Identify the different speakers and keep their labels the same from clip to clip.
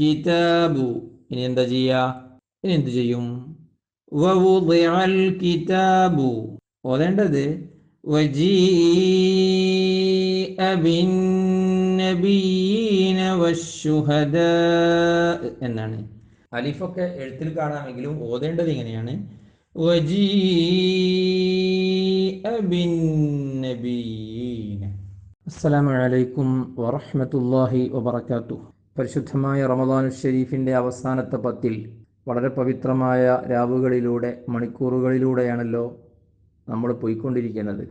Speaker 1: കിതാബു. ഇനി എന്താ ചെയ്യാ? ഇനി എന്ത് ചെയ്യും? കിതാബു. ഓതേണ്ടത്. എന്നാണ്. അലിഫൊക്കെ എഴുത്തിൽ കാണാമെങ്കിലും ഓതേണ്ടത് ഇങ്ങനെയാണ്. വജീ അബിൻ നബീ അസ്സലാമു അലൈക്കും വറഹ്മത്തുള്ളാഹി വബറകാതുഹു. പരിശുദ്ധമായ റമദാനു ഷരീഫിന്റെ അവസാനത്തെ പത്തിൽ വളരെ പവിത്രമായ രാവുകളിലൂടെ മണിക്കൂറുകളിലൂടെയാണല്ലോ നമ്മൾ പോയിക്കൊണ്ടിരിക്കുന്നത്.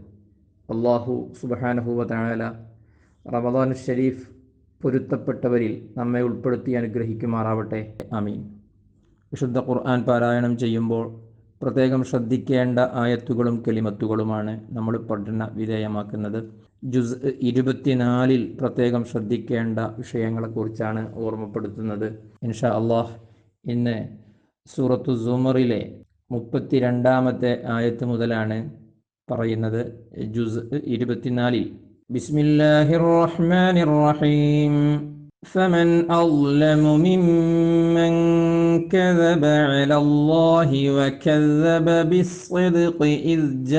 Speaker 1: അള്ളാഹു സുബഹാനഹുവ തആല റമദാനു ഷരീഫ് പൊരുത്തപ്പെട്ടവരിൽ നമ്മെ ഉൾപ്പെടുത്തി അനുഗ്രഹിക്കുമാറാവട്ടെ. അമീൻ വിശുദ്ധ ഖുർആൻ പാരായണം ചെയ്യുമ്പോൾ പ്രത്യേകം ശ്രദ്ധിക്കേണ്ട ആയത്തുകളും കെളിമത്തുകളുമാണ് നമ്മൾ പഠന വിധേയമാക്കുന്നത്. ജുസ് ഇരുപത്തിനാലിൽ പ്രത്യേകം ശ്രദ്ധിക്കേണ്ട വിഷയങ്ങളെക്കുറിച്ചാണ് ഓർമ്മപ്പെടുത്തുന്നത് ഇൻഷാ അള്ളാഹ് ഇന്ന് സൂറത്തു സുമറിലെ മുപ്പത്തിരണ്ടാമത്തെ ആയത്ത് മുതലാണ് പറയുന്നത് ജുസ് ഇരുപത്തിനാലിൽ ബിസ്മില്ലാഹിർ റഹ്മാനിർ റഹീം فمن أظلم ممن كذب على الله وكذب بالصدق إذ جاءه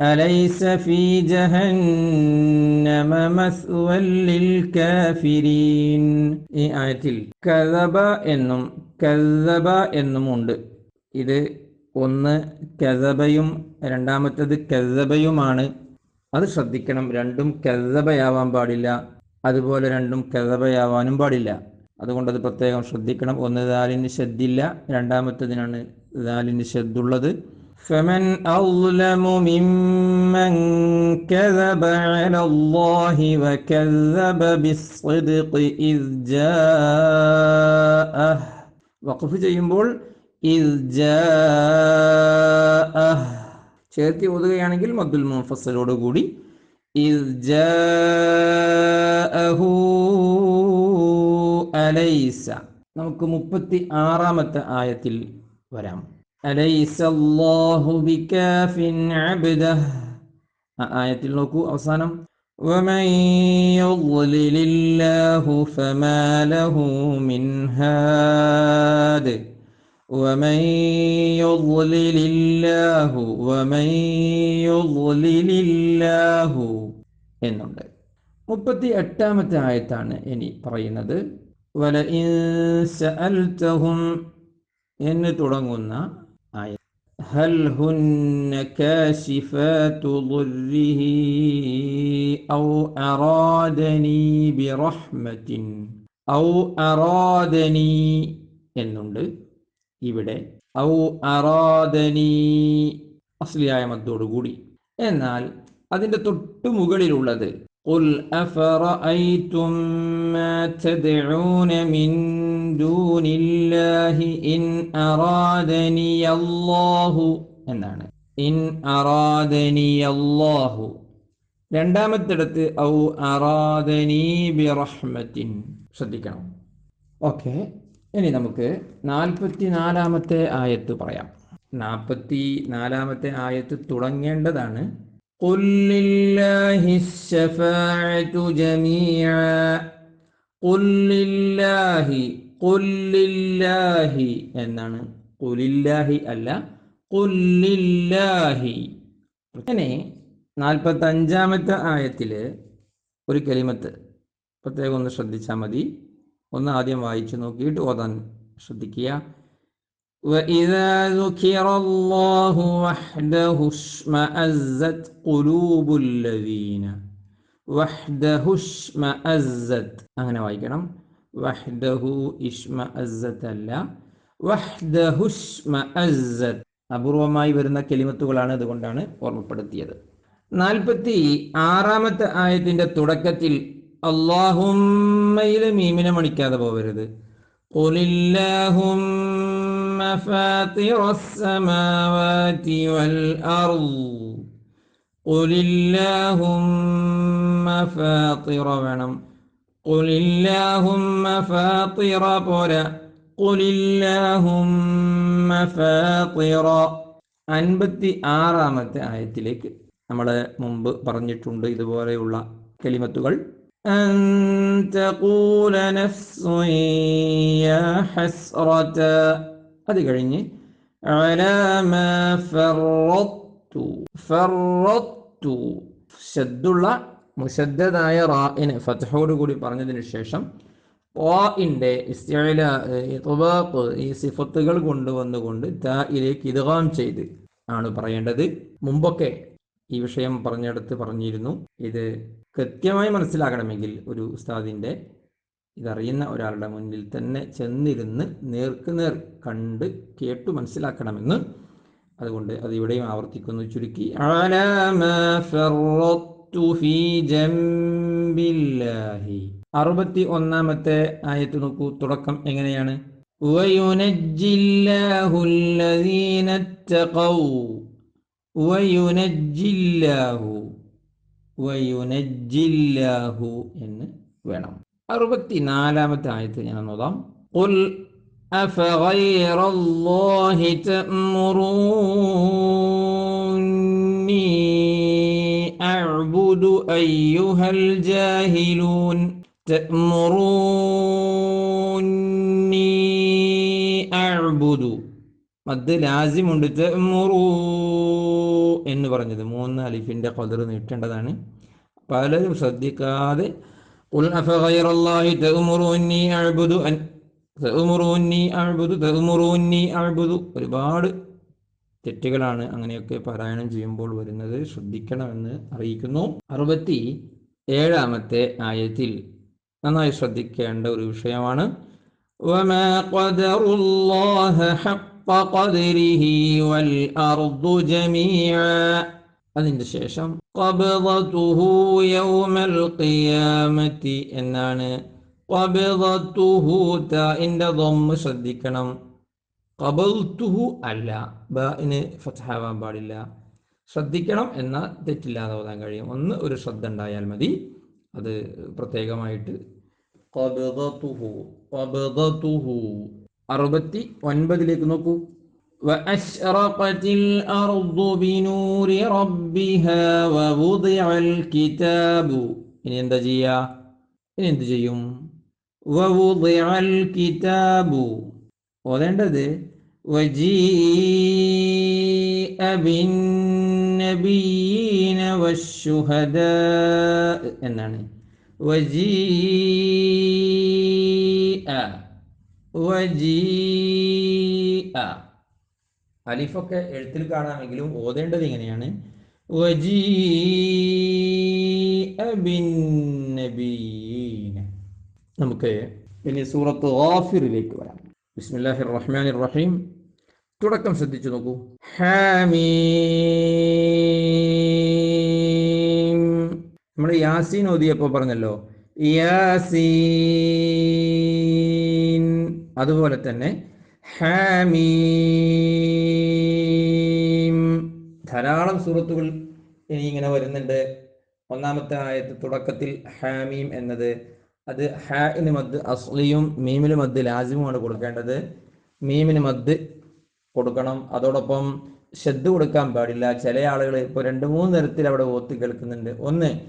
Speaker 1: أليس في جهنم مثوى للكافرين ഈ ആയത്തിൽ കഥബ എന്നും കഥബ എന്നുമുണ്ട് ഇത് ഒന്ന് കഥബയും രണ്ടാമത്തത് കഥബയുമാണ് അത് ശ്രദ്ധിക്കണം രണ്ടും കഥബയാവാൻ പാടില്ല അതുപോലെ രണ്ടും കഥബയാവാനും പാടില്ല അതുകൊണ്ട് അത് പ്രത്യേകം ശ്രദ്ധിക്കണം ഒന്ന് ദാലിന് ശദ്ദില്ല രണ്ടാമത്തതിനാണ് ദാലിന് ശദ്ദുള്ളത് فمن أظلم ممن كذب على الله وكذب بالصدق إذ جاءه وقف ചെയ്യുമ്പോൾ إذ جاءه ചേർത്തി ഓതുകയാണെങ്കിൽ മദ്ദുൽ മുഫസ്സലോട് കൂടി إذ جاءه أليس നമുക്ക് മുപ്പത്തി ആറാമത്തെ ആയത്തിൽ വരാം أليس الله بكاف عبده ആ ആയത്തിൽ നോക്കൂ അവസാനം ومن يضلل الله فما له من هاد ومن يضلل الله ومن يضلل الله എന്നുണ്ട് മുപ്പത്തി എട്ടാമത്തെ ആയത്താണ് ഇനി പറയുന്നത് വല സഅൽതഹും എന്ന് തുടങ്ങുന്ന ആയ هل هن كاشفات ضره أو أرادني برحمة أو أرادني എന്നുണ്ട് ഇവിടെ ഔ അറാദനി അസ്ലിയായ മത്തോടുകൂടി എന്നാൽ അതിൻ്റെ തൊട്ടു മുകളിലുള്ളത് قل أفرأيتم ما تدعون من دون الله إن أرادني الله എന്നാണ് ഇൻ അറാദനി അല്ലാഹു രണ്ടാമത്തിടത്ത് ഔ അറാദനി ബിറഹ്മത്തിൻ ശ്രദ്ധിക്കണം ഓക്കെ ഇനി നമുക്ക് നാൽപ്പത്തി നാലാമത്തെ ആയത്ത് പറയാം നാൽപ്പത്തി നാലാമത്തെ ആയത്ത് തുടങ്ങേണ്ടതാണ് قل لله الشفاعة جميعا قل لله قل لله എന്നാണ് കുലില്ലാഹി അല്ല കുല്ലില്ലാഹി അങ്ങനെ നാൽപ്പത്തി അഞ്ചാമത്തെ ആയത്തില് ഒരു കലിമത്ത് പ്രത്യേകം ഒന്ന് ശ്രദ്ധിച്ചാൽ മതി ഒന്ന് ആദ്യം വായിച്ചു നോക്കിയിട്ട് ഓതാൻ ശ്രദ്ധിക്കുക وإذا ذكر الله وحده اشمأزت قلوب الذين وحده اشمأزت അങ്ങനെ വായിക്കണം വഹ്ദഹു ഇഷ്മഅസ്സത്ത് അല്ല വഹ്ദഹു ഇഷ്മഅസ്സത്ത് അപൂർവമായി വരുന്ന കെലിമത്തുകളാണ് അതുകൊണ്ടാണ് ഓർമ്മപ്പെടുത്തിയത് നാൽപ്പത്തി ആറാമത്തെ ആയത്തിന്റെ തുടക്കത്തിൽ അള്ളാഹുമ്മയിലെ മീമിനെ മണിക്കാതെ പോകരുത് قل اللهم فاطر السماوات والأرض قل اللهم فاطر വേണം قل اللهم فاطر പോരാ قل اللهم فاطر അൻപത്തി ആറാമത്തെ ആയത്തിലേക്ക് നമ്മൾ മുമ്പ് പറഞ്ഞിട്ടുണ്ട് ഇതുപോലെയുള്ള കലിമത്തുകൾ أن تقول نفس يا حسرة അത് കഴിഞ്ഞ് ഷദ്ദുള്ള മുശദ്ദായ റാഇന് ഫതഹോട് കൂടി പറഞ്ഞതിന് ശേഷം റാഇന്റെ ഈ സിഫത്തുകൾ കൊണ്ടുവന്നുകൊണ്ട് തായിലേക്ക് ഇതുകാം ചെയ്ത് ആണ് പറയേണ്ടത്. മുമ്പൊക്കെ ഈ വിഷയം പറഞ്ഞെടുത്ത് പറഞ്ഞിരുന്നു. ഇത് കൃത്യമായി മനസ്സിലാകണമെങ്കിൽ ഒരു ഉസ്താദിന്റെ ഇതറിയുന്ന ഒരാളുടെ മുന്നിൽ തന്നെ ചെന്നിരുന്ന് നേർക്ക് നേർ കണ്ട് കേട്ടു മനസ്സിലാക്കണമെന്ന് അതുകൊണ്ട് അത് ഇവിടെയും ആവർത്തിക്കുന്നു. ചുരുക്കി അറുപത്തി ഒന്നാമത്തെ ആയത്ത് നോക്കൂ. തുടക്കം എങ്ങനെയാണ്? എന്ന് വേണം. അറുപത്തിനാലാമത്തെ ആയത്ത് ഞാൻ നോതാം قل أفغير الله تأمروني أعبد أيها الجاهلون تأمروني أعبد മദ് ലാസിമുണ്ട് തെമുറൂ എന്ന് പറഞ്ഞത് മൂന്ന് അലിഫിൻ്റെ കതിർ നീട്ടേണ്ടതാണ് പലരും ശ്രദ്ധിക്കാതെ قل أفغير الله تأمروني أعبد أن തഅ്മുറൂനി അഅ്ബുദു തഅ്മുറൂനി അഅ്ബുദു ഒരുപാട് തെറ്റുകളാണ് അങ്ങനെയൊക്കെ പാരായണം ചെയ്യുമ്പോൾ വരുന്നത് ശ്രദ്ധിക്കണമെന്ന് അറിയിക്കുന്നു അറുപത്തി ഏഴാമത്തെ ആയത്തിൽ നന്നായി ശ്രദ്ധിക്കേണ്ട ഒരു വിഷയമാണ് وما قدر الله حق قدره والأرض جميعا അതിനുശേഷം ശേഷം യൗമൽ എന്നാണ്. കബറത്തുഹു ദമ്മ് ശ്രദ്ധിക്കണം. കബൽത്തുഹു അല്ല ബിന് ഫത്ഹാവാൻ പാടില്ല. ശ്രദ്ധിക്കണം എന്ന തെറ്റില്ലാതെ ഓതാൻ കഴിയും. ഒന്ന് ഒരു ശ്രദ്ധ ഉണ്ടായാൽ മതി. അത് പ്രത്യേകമായിട്ട് അറുപത്തി ഒൻപതിലേക്ക് നോക്കൂ. وأشرقت الأرض بنور ربها ووضع الكتاب ഇനി എന്താ ചെയ്യുക ഇനി എന്ത് ചെയ്യും ووضع الكتاب ഓതേണ്ടത് وجيء بالنبيين والشهداء എന്നാണ് وجيء وجيء അലിഫൊക്കെ എഴുത്തിൽ കാണാമെങ്കിലും ഓതേണ്ടത് ഇങ്ങനെയാണ് നമുക്ക് ഇനി സൂറത്ത് ഗാഫിറിലേക്ക് വരാം. ബിസ്മില്ലാഹിർ റഹ്മാൻ റഹീം തുടക്കം ശ്രദ്ധിച്ചു നോക്കൂ. ഹാമീം. നമ്മൾ യാസീൻ ഓതിയപ്പോൾ പറഞ്ഞല്ലോ. യാസീൻ. അതുപോലെ തന്നെ ഹാമീം. ധാരാളം സൂറത്തുകൾ ഇനി ഇങ്ങനെ വരുന്നുണ്ട്. ഒന്നാമത്തെ ആയത്ത് തുടക്കത്തിൽ ഹാമീം എന്നത് അത് ഹാഇന് മദ് അസ്ലിയും മീമിന് മദ് ലാസിമുമാണ് കൊടുക്കേണ്ടത്. മീമിന് മദ് കൊടുക്കണം. അതോടൊപ്പം ശ്രദ്ധ കൊടുക്കാൻ പാടില്ല. ചില ആളുകൾ ഇപ്പോൾ രണ്ട് മൂന്ന് തരത്തിൽ അവിടെ ഓത്ത് കേൾക്കുന്നുണ്ട്. ഒന്ന്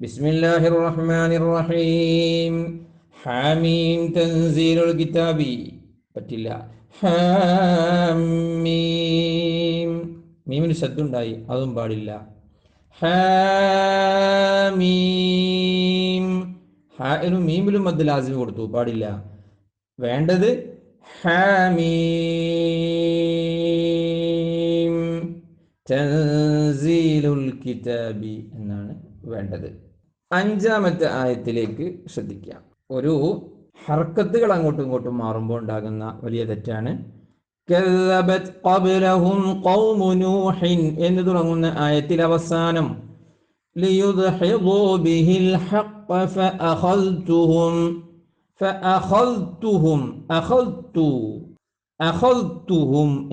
Speaker 1: ബിസ്മില്ലാഹിർ റഹ്മാനിർ റഹീം ഹാമീം തൻസീലുൽ കിതാബി. പറ്റില്ല. ഹാമീം മീമിന് ശബ്ദം ഉണ്ടായി അതും പാടില്ല. ഹായിലും മീമിലും മദ് ലാസിം കൊടുത്തു. പാടില്ല. വേണ്ടത് ഹാമീം. തൻസീലുൽ കിതാബി എന്നാണ് വേണ്ടത്. അഞ്ചാമത്തെ ആയത്തിലേക്ക് ശ്രദ്ധിക്കാം. ഒരു ഹർക്കത്തുകൾ അങ്ങോട്ടും ഇങ്ങോട്ടും മാറുമ്പോൾ ഉണ്ടാകുന്ന വലിയ തെറ്റാണ്. എന്ന് തുടങ്ങുന്ന ആയത്തിൽ അവസാനം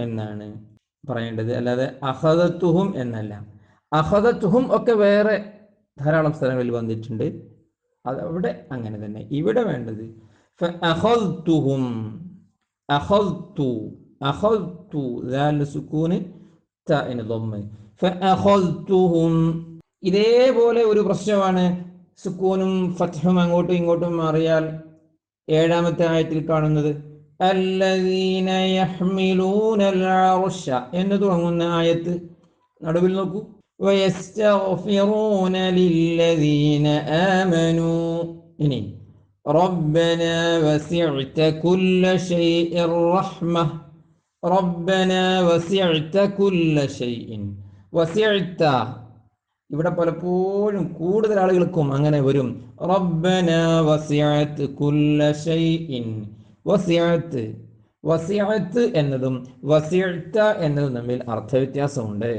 Speaker 1: എന്നാണ് പറയേണ്ടത്. അല്ലാതെ അഹദത്തുഹും എന്നല്ല. അഹദത്തുഹും ഒക്കെ വേറെ ധാരാളം സ്ഥലങ്ങളിൽ വന്നിട്ടുണ്ട്. അതവിടെ അങ്ങനെ തന്നെ. ഇവിടെ വേണ്ടത് فأخذتهم أخذت أخذت ذال سكون تاء ضم فأخذتهم ഇതേപോലെ ഒരു പ്രശ്നമാണ് സുക്കൂനും ഫത്ഹും അങ്ങോട്ടും ഇങ്ങോട്ടും മാറിയാൽ ഏഴാമത്തെ ആയത്തിൽ കാണുന്നത് അല്ലദീന യഹ്മിലൂനൽ അർശ എന്ന് തുടങ്ങുന്ന ആയത്ത് നടുവിൽ നോക്കൂ ويستغفرون للذين آمنوا ഇനി ربنا وسعت كل شيء رحمة ربنا وسعت كل شيء وسعت ഇവിടെ പലപ്പോഴും കൂടുതൽ ആളുകൾക്കും അങ്ങനെ വരും റബ്ബന വസിഅത്ത് കുല്ല ഷൈഇൻ വസിഅത്ത് വസിഅത്ത് എന്നതും വസിഅത്ത എന്നതും തമ്മിൽ അർത്ഥവ്യത്യാസമുണ്ട്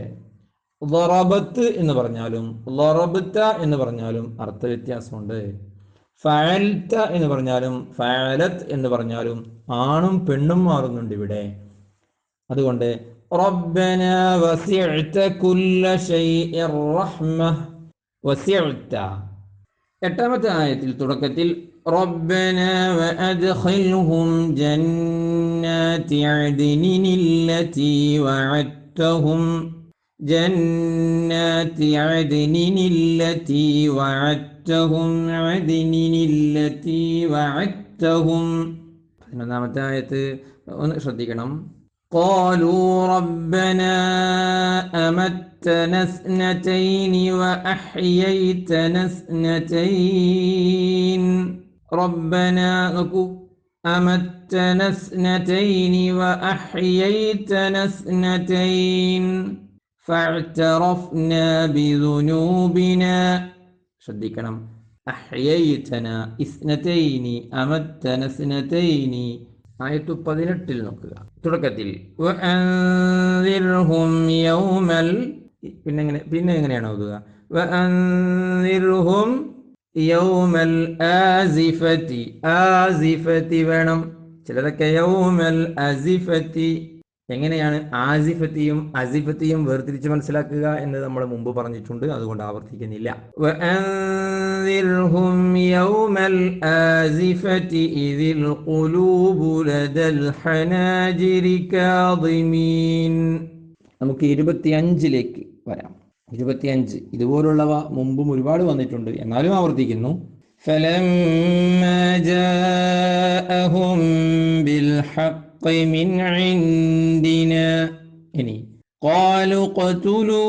Speaker 1: ലറബത്ത് എന്ന് പറഞ്ഞാലും ലറബത്ത എന്ന് പറഞ്ഞാലും അർത്ഥവ്യത്യാസമുണ്ട് ഫഴൽത്ത എന്ന് പറഞ്ഞാലും ഫാലത്ത് എന്ന് പറഞ്ഞാലും ആണും പെണ്ണും മാറുന്നുണ്ട് ഇവിടെ. അതുകൊണ്ട് റബ്ബന റഹ്മ. എട്ടാമത്തെ ആയത്തിൽ തുടക്കത്തിൽ റബ്ബന വഅദ്ഖിൽഹും ജന്നാതി അദ്നിനില്ലതി വഅദ്തഹും. ജന്നാതി അദ്നിനില്ലതി വഅദ്ത وعدتهم عدن التي وعدتهم പതിനൊന്നാമത്തെ ആയത്ത് ഒന്ന് ശ്രദ്ധിക്കണം قالوا ربنا أمتنا اثنتين وأحييتنا اثنتين ربنا نكو أمتنا اثنتين وأحييتنا اثنتين فاعترفنا بذنوبنا ശ്രദ്ധിക്കണം. അഹ്യൈതന ഇസ്നതൈനി അമത്തന സ്നതൈനി. ആയത്തു പതിനെട്ടിൽ നോക്കുക. തുടക്കത്തിൽ പിന്നെ എങ്ങനെ പിന്നെ എങ്ങനെയാണ് ഓതുക? യൗമൽ ആസിഫതി ആസിഫതി വേണം. ചിലതൊക്കെ യൗമൽ അസിഫതി എങ്ങനെയാണ് ആസിഫത്തിയും അസിഫത്തിയും വേർതിരിച്ച് മനസ്സിലാക്കുക എന്ന് നമ്മൾ മുമ്പ് പറഞ്ഞിട്ടുണ്ട് അതുകൊണ്ട് ആവർത്തിക്കുന്നില്ല وأنذرهم يوم الآزفة إذ القلوب لدى الحناجر كاظمين നമുക്ക് ഇരുപത്തിയഞ്ചിലേക്ക് വരാം ഇരുപത്തിയഞ്ച് ഇതുപോലുള്ളവ മുമ്പും ഒരുപാട് വന്നിട്ടുണ്ട് എന്നാലും ആവർത്തിക്കുന്നു فلما جاءهم بالحق من عندنا يعني قالوا اقتلوا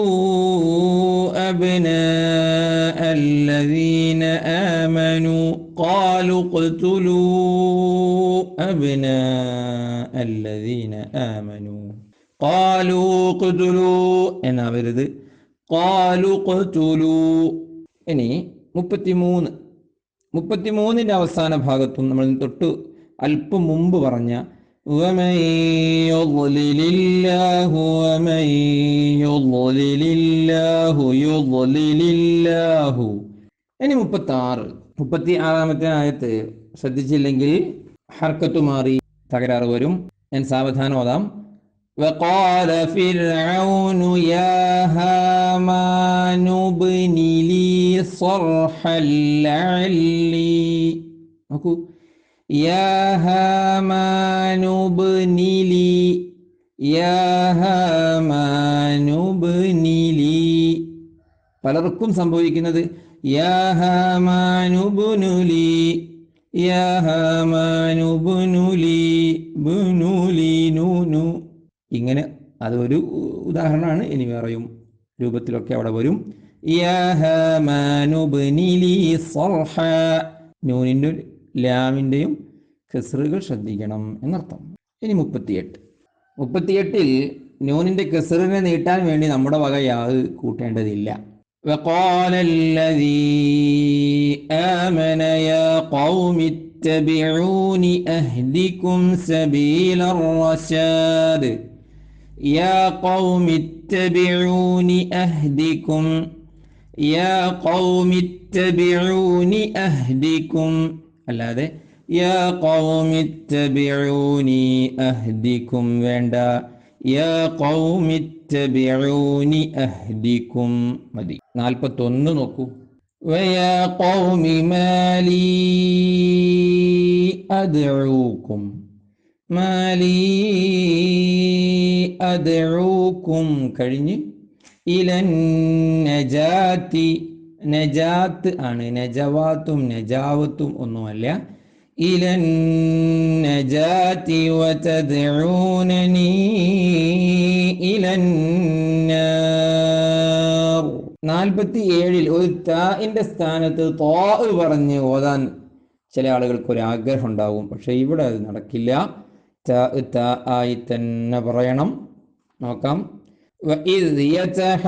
Speaker 1: أبناء الذين آمنوا قالوا اقتلوا أبناء الذين آمنوا قالوا اقتلوا എന്നാ വരുത് قالوا اقتلوا ഇനി മുപ്പത്തിമൂന്ന് മുപ്പത്തിമൂന്നിൻ്റെ അവസാന ഭാഗത്തും നമ്മൾ തൊട്ട് അല്പം മുമ്പ് പറഞ്ഞ ومن يضلل الله ومن يضلل الله يضلل الله ഇനി മുപ്പത്തി ആറ് മുപ്പത്തി ആറാമത്തെ ആയത്ത് ശ്രദ്ധിച്ചില്ലെങ്കിൽ ഹർക്കത്ത് മാറി തകരാറ് വരും ഞാൻ സാവധാനം ഓതാം وقال فرعون يا هامان ابن لي صرحا لعلي നോക്കൂ يا هامان ابن لي يا هامان ابن لي പലർക്കും സംഭവിക്കുന്നത് യാ ഹാമാനുബുനുലി യാ ഹാമാനുബുനുലി ബുനുലി നൂനു ഇങ്ങനെ അതൊരു ഉദാഹരണമാണ് ഇനി വേറെയും രൂപത്തിലൊക്കെ അവിടെ വരും യാ ഹാമാനുബുനിലി സർഹ നൂനിൻ്റെ ലാമിൻ്റെയും കെസറുകൾ ശ്രദ്ധിക്കണം എന്നർത്ഥം ഇനി മുപ്പത്തിയെട്ട് മുപ്പത്തിയെട്ടിൽ നൂനിൻ്റെ കെസറിനെ നീട്ടാൻ വേണ്ടി നമ്മുടെ വക യാത് കൂട്ടേണ്ടതില്ല وقال الذي آمن يا قوم اتبعون أهدكم سبيل الرشاد يا قوم اتبعون أهدكم يا قوم اتبعون أهدكم അല്ലാതെ യാ അഹ്ദിക്കും വേണ്ട. അഹ്ദിക്കും മതി. നാൽപ്പത്തൊന്ന് നോക്കൂ. വയാ ഖൗമി മാലി അദ്ഊക്കും മാലി കഴിഞ്ഞ് ഇലൻ നജാത്തി നജാത്ത് ആണ്. നജവാത്തും നജാവത്തും ഒന്നുമല്ല. ഇലൻ നജാതി ഇലൻ നാർ. നാൽപ്പത്തി ഏഴിൽ ഒരു താഇന്റെ സ്ഥാനത്ത് തോ പറഞ്ഞ് ഓതാൻ ചില ആളുകൾക്ക് ഒരു ആഗ്രഹം ഉണ്ടാകും പക്ഷെ ഇവിടെ അത് നടക്കില്ല. ത ആയി തന്നെ പറയണം. നോക്കാം. وإذ يتحاجون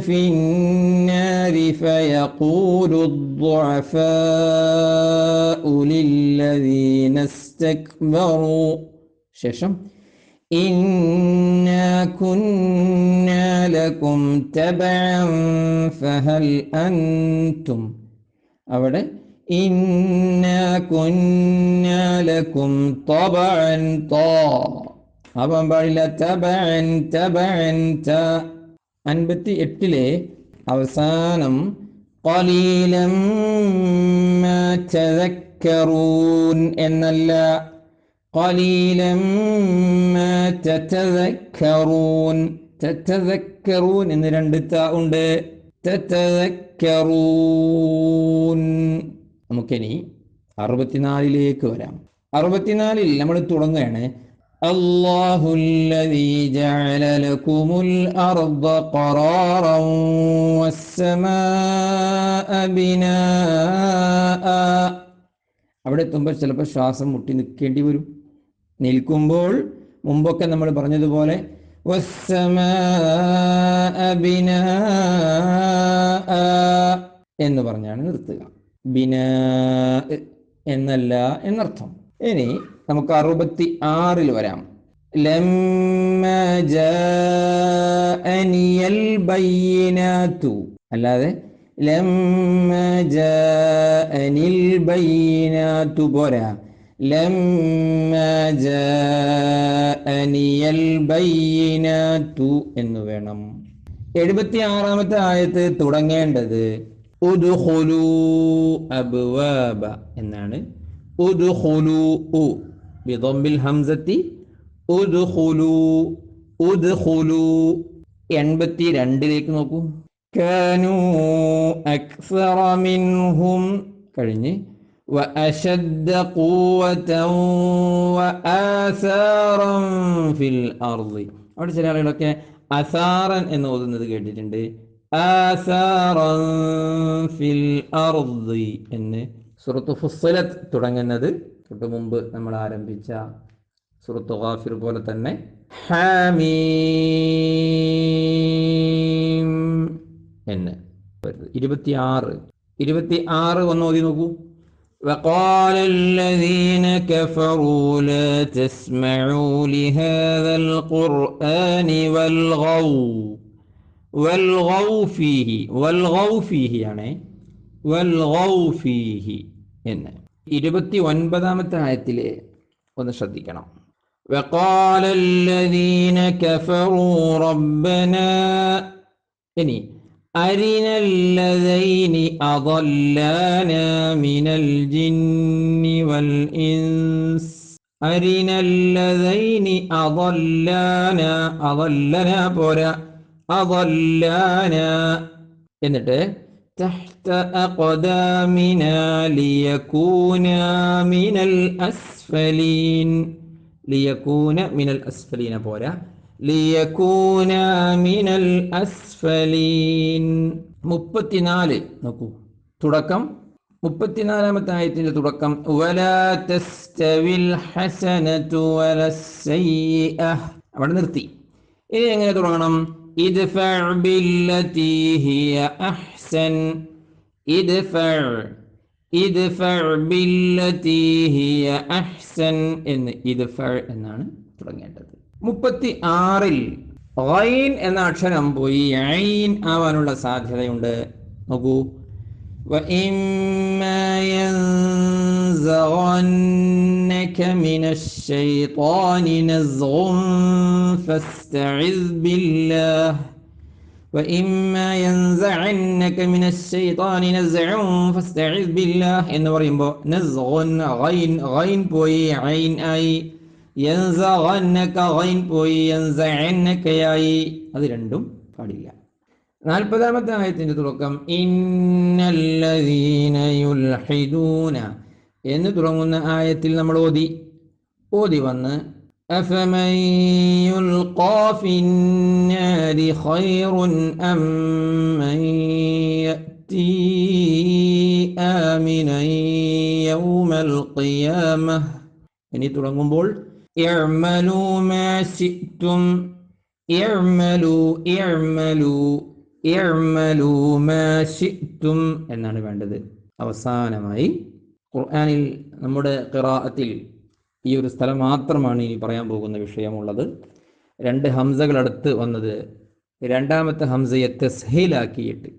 Speaker 1: في النار فيقول الضعفاء للذين استكبروا ششم. إنا كنا لكم تبعا فهل أنتم أولا إنا كنا لكم طبعا طاعا ആവാൻ പാടില്ല അൻപത്തി എട്ടിലെ അവസാനം തദക്കറൂൻ എന്നല്ല. തതദക്കറൂൻ തതദക്കറൂൻ എന്ന് രണ്ട് ത ഉണ്ട്. നമുക്കിനി അറുപത്തിനാലിലേക്ക് വരാം. അറുപത്തിനാലിൽ നമ്മൾ തുടങ്ങുകയാണ്. الله الذي جعل لكم الأرض قرارا والسماء بناء അവിടെ എത്തുമ്പോൾ ചിലപ്പോൾ ശ്വാസം മുട്ടി നിൽക്കേണ്ടി വരും നിൽക്കുമ്പോൾ മുമ്പൊക്കെ നമ്മൾ പറഞ്ഞതുപോലെ والسماء بناء എന്ന് പറഞ്ഞാണ് നിർത്തുക ബിനാ എന്നല്ല എന്നർത്ഥം ഇനി നമുക്ക് അറുപത്തി ആറിൽ വരാം അല്ലാതെ പോരാ. എന്ന് വേണം. എഴുപത്തി ആറാമത്തെ ആയത്ത് തുടങ്ങേണ്ടത് ഉദുഹുലു അബ്വാബ എന്നാണ്. ഉദ്ഖുലൂ ഉ ബിദംബിൽ ഹംസത്തി ഉദ്ഖുലൂ ഉദ്ഖുലൂ എൺപത്തി രണ്ടിലേക്ക് നോക്കൂ കാനൂ അക്സറ മിൻഹും കഴിഞ്ഞ് وأشد قوة وآثارا في الأرض അവിടെ ചില ആളുകളൊക്കെ അസാറൻ എന്ന് ഓതുന്നത് കേട്ടിട്ടുണ്ട് ആസാറൻ ഫിൽ അർദി എന്ന് സുറത്ത് ഫുസ്സലത്ത് തുടങ്ങുന്നത് തൊട്ട് മുമ്പ് നമ്മൾ ആരംഭിച്ച സുറത്ത് ഗാഫിർ പോലെ തന്നെ ഹാമീം എന്ന് വരുന്നത് ഇരുപത്തിയാറ് ഇരുപത്തി ആറ് ഒന്ന് ഓതി നോക്കൂ وقال الذين كفروا لا تسمعوا لهذا القرآن والغوا والغوا فيه والغوا فيه يعني والغوا فيه എന്ന് ഇരുപത്തി ഒൻപതാമത്തെ ആയത്തിലെ ഒന്ന് ശ്രദ്ധിക്കണം وقال الذين كفروا ربنا ഇനി أرنا اللذين أضلانا من الجن والإنس أرنا اللذين أضلانا أضلنا പോരാ أضلانا എന്നിട്ട് تحت أقدامنا ليكونا من الأسفلين ليكون من الأسفلين പോരാ ലിയകൂന മിനൽ അസ്ഫലീൻ മുപ്പത്തിനാല് നോക്കൂ തുടക്കം മുപ്പത്തിനാലാമത്തെ ആയത്തിന്റെ തുടക്കം വലാ തസ്തവിൽ ഹസനതു വലസ്സയ്യിഅഹ അവിടെ നിർത്തി ഇനി എങ്ങനെ തുടങ്ങണം ഇദ്ഫഅ ബില്ലതി ഹിയ അഹ്സൻ ഇദ്ഫഅ ഇദ്ഫഅ ബില്ലതി ഹിയ അഹ്സൻ എന്ന് ഇദ്ഫഅ എന്നാണ് തുടങ്ങേണ്ടത് മുപ്പത്തി ആറിൽ ഐൻ എന്ന അക്ഷരം പോയി ഐൻ ആവാനുള്ള സാധ്യതയുണ്ട് നോക്കൂ وإما ينزغنك من الشيطان نزغ فاستعذ بالله എന്ന് പറയുമ്പോൾ പോയി ഐൻ ആയി. പോയി യൻസഅന്നകയായി അത് രണ്ടും പാടില്ല. നാൽപ്പതാമത്തെ ആയത്തിന്റെ തുടക്കം ഇന്നല്ലദീന എന്ന് തുടങ്ങുന്ന ആയത്തിൽ നമ്മൾ ഓതി. ഓതി വന്ന് أفمن يلقى في النار خير أم من يأتي آمنا يوم القيامة ഇനി തുടങ്ങുമ്പോൾ ഇഅ്മലൂ മാ ശിഅ്തും ഇഅ്മലൂ ഇഅ്മലൂ ഇഅ്മലൂ മാ ശിഅ്തും എന്നാണ് വേണ്ടത് അവസാനമായി ഖുർആനിൽ നമ്മുടെ ഖിറാഅത്തിൽ ഈ ഒരു സ്ഥലം മാത്രമാണ് ഇനി പറയാൻ പോകുന്ന വിഷയമുള്ളത്. രണ്ട് ഹംസകൾ അടുത്ത് വന്നത് രണ്ടാമത്തെ ഹംസയെ തെസ്ഹീലാക്കിയിട്ട്.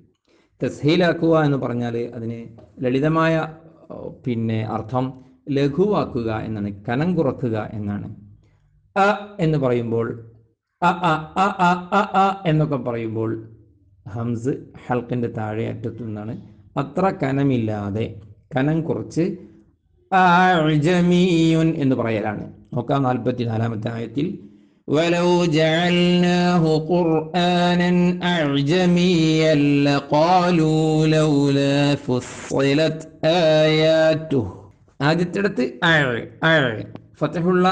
Speaker 1: തെസ്ഹീലാക്കുക എന്ന് പറഞ്ഞാൽ അതിന് ലളിതമായ പിന്നെ അർത്ഥം ലഘുവാക്കുക എന്നാണ് കനം കുറക്കുക എന്നാണ്. അ എന്ന് പറയുമ്പോൾ അ അ അ അ അ അ എന്നൊക്കെ പറയുമ്പോൾ ഹംസ് ഹൽക്കിന്റെ താഴെ അറ്റത്തു നിന്നാണ്. അത്ര കനമില്ലാതെ കനം കുറച്ച് അഅ്ജമീയുൻ എന്ന് പറയലാണ് നോക്കാം നാൽപ്പത്തി നാലാമത്തെ ആയത്തിൽ ولو جعلناه قرآنا أعجميا لقالوا لولا فصلت آياته ആദ്യത്തിടത്ത് അഴ് അഴ് ഫത്തഹുള്ള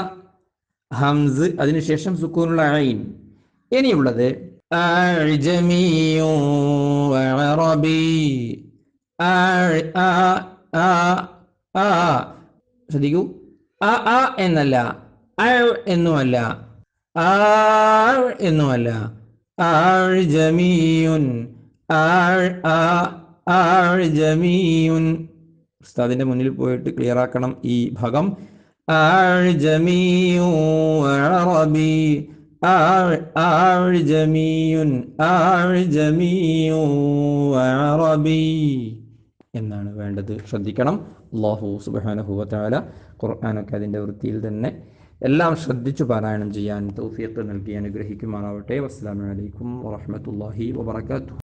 Speaker 1: ഹംസ് അതിനുശേഷം സുക്കൂനുള്ള ഐൻ ഇനിയുള്ളത് അഅ്ജമിയ്യും വഅറബി അഴ് ആ ആ. ശ്രദ്ധിക്കൂ. ആ ആ എന്നല്ല. ആ എന്നുമല്ല. ആ എന്നുമല്ല. ആഴ് ജമീയുൻ. ആഴ് ആ ആഴ് ജമീയുൻ. ഉസ്താദിന്റെ മുന്നിൽ പോയിട്ട് ക്ലിയർ ആക്കണം ഈ ഭാഗം. ആഴ് ജമീയു അറബി ആഴ് ആഴ് ജമീയുൻ. ആഴ് ജമീയു അറബി എന്നാണ് വേണ്ടത്. ശ്രദ്ധിക്കണം. അള്ളാഹു സുബാനഹുവല ഖുർആാനൊക്കെ അതിന്റെ വൃത്തിയിൽ തന്നെ എല്ലാം ശ്രദ്ധിച്ചു പാരായണം ചെയ്യാൻ തൗഫീഖ് നൽകി അനുഗ്രഹിക്കുമാറാവട്ടെ. വസ്സലാമലൈക്കും വറഹ്മത്തുള്ളാഹി വബറകാതുഹു.